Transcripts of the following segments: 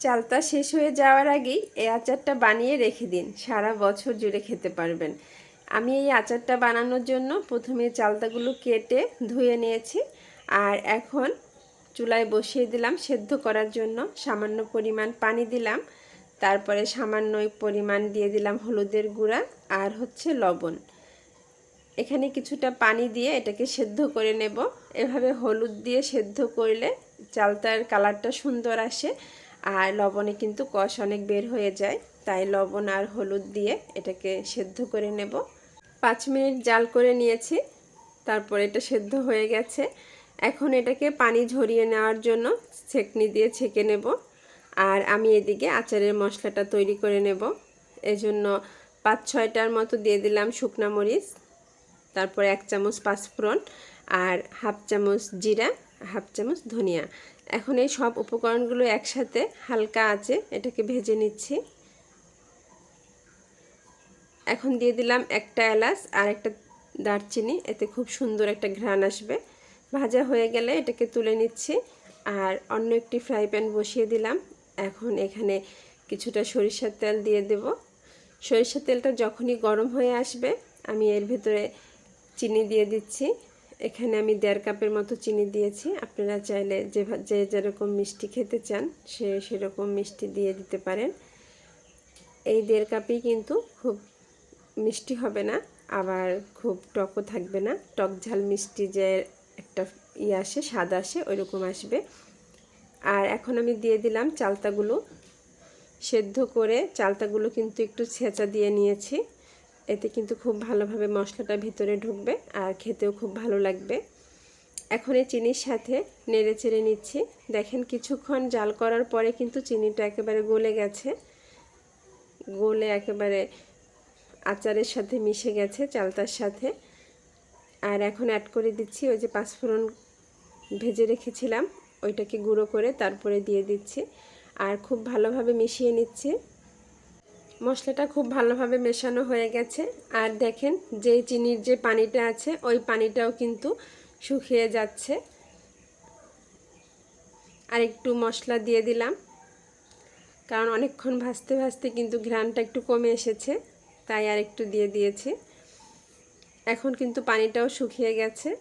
চালতা শেষ হয়ে যাওয়ার আগেই এই আচারটা বানিয়ে রেখে দিন। সারা বছর জুড়ে খেতে পারবেন। আমি এই আচারটা বানানোর জন্য প্রথমে চালতাগুলো কেটে ধুয়ে নিয়েছি আর এখন চুলায় বসিয়ে দিলাম সেদ্ধ করার জন্য। সামান্য পরিমাণ পানি দিলাম। তারপরে সামান্য পরিমাণ দিয়ে দিলাম হলুদের গুঁড়া আর হচ্ছে লবণ। এখানে কিছুটা পানি দিয়ে এটাকে সেদ্ধ করে নেব। এভাবে হলুদ দিয়ে সেদ্ধ করলে চালতার কালারটা সুন্দর আসে। আর লবণে কিন্তু কষ অনেক বের হয়ে যায়, তাই লবণ আর হলুদ দিয়ে এটাকে সেদ্ধ করে নেব। পাঁচ মিনিট জাল করে নিয়েছি, তারপর এটা সেদ্ধ হয়ে গেছে। এখন এটাকে পানি ঝরিয়ে নেওয়ার জন্য ছেঁকনি দিয়ে ছেঁকে নেব, আর আমি এদিকে আচারের মশলাটা তৈরি করে নেব। এজন্য পাঁচ ছয়টার মতো দিয়ে দিলাম শুকনা মরিচ, তারপর এক চামচ পাঁচফোড়ন, আর হাফ চামচ জিরা, হাফ চামচ ধনিয়া। এখন এই সব উপকরণগুলো একসাথে হালকা আছে এটাকে ভেজে নিচ্ছি। এখন দিয়ে দিলাম একটা এলাচ আর একটা দারচিনি, এতে খুব সুন্দর একটা ঘ্রাণ আসবে। ভাজা হয়ে গেলে এটাকে তুলে নিচ্ছি আর অন্য একটি ফ্রাই প্যান বসিয়ে দিলাম। এখন এখানে কিছুটা সরিষার তেল দিয়ে দেব। সরিষার তেলটা যখনই গরম হয়ে আসবে, আমি এর ভেতরে চিনি দিয়ে দিচ্ছি। এখানে আমি দেড় কাপের মতো চিনি দিয়েছি। আপনারা চাইলে যে যে যেরকম মিষ্টি খেতে চান, সে সেরকম মিষ্টি দিয়ে দিতে পারেন। এই দেড় কাপই কিন্তু খুব মিষ্টি হবে না, আবার খুব টকও থাকবে না। টক ঝাল মিষ্টি যে একটা ইয়ে আসে, স্বাদ আসে, ওইরকম আসবে। আর এখন আমি দিয়ে দিলাম চালতাগুলো। সেদ্ধ করে চালতাগুলো কিন্তু একটু ছেঁচা দিয়ে নিয়েছি। এতে কিন্তু খুব ভালোভাবে মশলাটা ভিতরে ঢুকবে আর খেতেও খুব ভালো লাগবে। এখন এই চিনির সাথে নেড়ে চেড়ে নিচ্ছি। দেখেন কিছুক্ষণ জাল করার পরে কিন্তু চিনিটা একেবারে গলে গেছে। গলে একেবারে আচারের সাথে মিশে গেছে চালতার সাথে। আর এখন অ্যাড করে দিচ্ছি ওই যে পাঁচফোড়ন ভেজে রেখেছিলাম, ওইটাকে গুঁড়ো করে তারপরে দিয়ে দিচ্ছি। আর খুব ভালোভাবে মিশিয়ে নিচ্ছি। মশলাটা খুব ভালোভাবে মেশানো হয়ে গেছে। আর দেখেন, যে চিনির যে পানিটা আছে, ওই পানিটাও কিন্তু শুকিয়ে যাচ্ছে। আর একটু মশলা দিয়ে দিলাম। কারণ অনেকক্ষণ ভাজতে ভাজতে কিন্তু ঘ্রানটা একটু কমে এসেছে, তাই আর একটু দিয়ে দিয়েছি। এখন কিন্তু পানিটাও শুকিয়ে গেছে।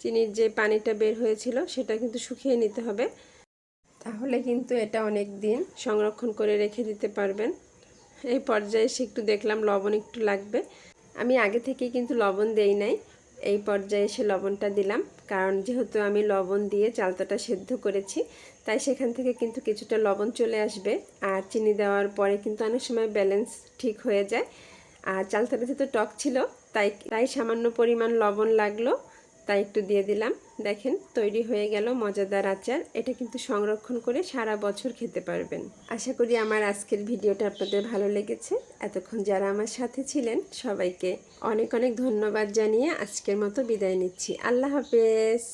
চিনির যে পানিটা বের হয়েছিল, সেটা কিন্তু শুকিয়ে নিতে হবে। তাহলে কিন্তু এটা অনেক দিন সংরক্ষণ করে রেখে দিতে পারবেন। এই পর্যায়ে এসে একটু দেখলাম লবণ একটু লাগবে। আমি আগে থেকেই কিন্তু লবণ দেই নাই। এই পর্যায়ে এসে লবণটা দিলাম। কারণ যেহেতু আমি লবণ দিয়ে চালতাটা সেদ্ধ করেছি, তাই সেখান থেকে কিন্তু কিছুটা লবণ চলে আসবে। আর চিনি দেওয়ার পরে কিন্তু অনেক সময় ব্যালেন্স ঠিক হয়ে যায়। আর চালতাটা যেহেতু টক ছিল, তাই তাই সামান্য পরিমাণ লবণ লাগল। তাই একটু দিয়ে দিলাম। দেখেন, তৈরি হয়ে গেল মজাদার আচার। এটা কিন্তু সংরক্ষণ করে সারা বছর খেতে পারবেন। আশা করি আমার আজকের ভিডিওটা আপনাদের ভালো লেগেছে। এতক্ষণ যারা আমার সাথে ছিলেন, সবাইকে অনেক অনেক ধন্যবাদ জানিয়ে আজকের মতো বিদায় নিচ্ছি। আল্লাহ হাফেজ।